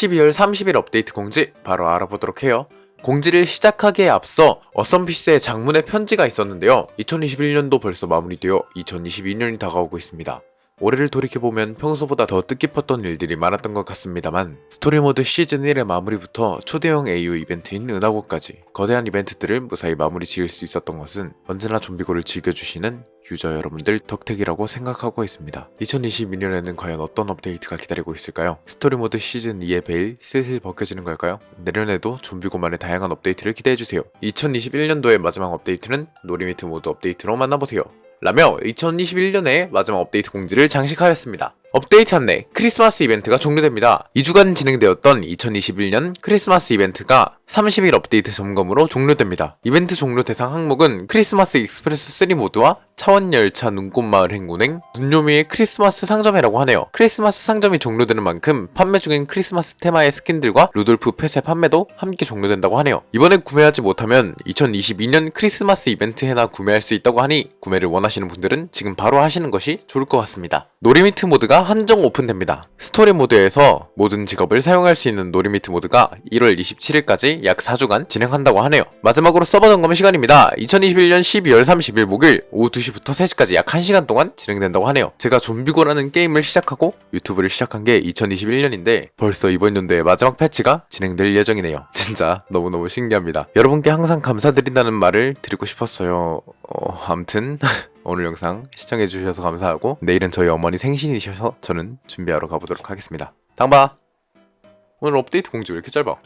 12월 30일 업데이트 공지 바로 알아보도록 해요. 공지를 시작하기에 앞서 어썸피스의 장문의 편지가 있었는데요. 2021년도 벌써 마무리되어 2022년이 다가오고 있습니다. 올해를 돌이켜보면 평소보다 더 뜻깊었던 일들이 많았던 것 같습니다만 스토리 모드 시즌 1의 마무리부터 초대형 AU 이벤트인 은하고까지 거대한 이벤트들을 무사히 마무리 지을 수 있었던 것은 언제나 좀비고를 즐겨주시는 유저 여러분들 덕택이라고 생각하고 있습니다. 2022년에는 과연 어떤 업데이트가 기다리고 있을까요? 스토리 모드 시즌 2의 베일 슬슬 벗겨지는 걸까요? 내년에도 좀비고만의 다양한 업데이트를 기대해주세요. 2021년도의 마지막 업데이트는 노리미트 모드 업데이트로 만나보세요. 라며 2021년의 마지막 업데이트 공지를 장식하였습니다. 업데이트 안내 크리스마스 이벤트가 종료됩니다. 2주간 진행되었던 2021년 크리스마스 이벤트가 30일 업데이트 점검으로 종료됩니다. 이벤트 종료 대상 항목은 크리스마스 익스프레스 3 모드와 차원 열차 눈꽃마을 행운행 눈요미의 크리스마스 상점이라고 하네요. 크리스마스 상점이 종료되는 만큼 판매 중인 크리스마스 테마의 스킨들과 루돌프 펫의 판매도 함께 종료된다고 하네요. 이번에 구매하지 못하면 2022년 크리스마스 이벤트 해나 구매할 수 있다고 하니 구매를 원하시는 분들은 지금 바로 하시는 것이 좋을 것 같습니다. 노리미트 모드가 한정 오픈됩니다. 스토리 모드에서 모든 직업을 사용할 수 있는 노리미트 모드가 1월 27일까지 약 4주간 진행한다고 하네요. 마지막으로 서버 점검 시간입니다. 2021년 12월 30일 목요일 오후 2시부터 3시까지 약 1시간 동안 진행된다고 하네요. 제가 좀비고라는 게임을 시작하고 유튜브를 시작한 게 2021년인데 벌써 이번 연도의 마지막 패치가 진행될 예정이네요. 진짜 너무너무 신기합니다. 여러분께 항상 감사드린다는 말을 드리고 싶었어요. 어, 암튼 오늘 영상 시청해주셔서 감사하고 내일은 저희 어머니 생신이셔서 저는 준비하러 가보도록 하겠습니다. 당바! 오늘 업데이트 공지 왜 이렇게 짧아?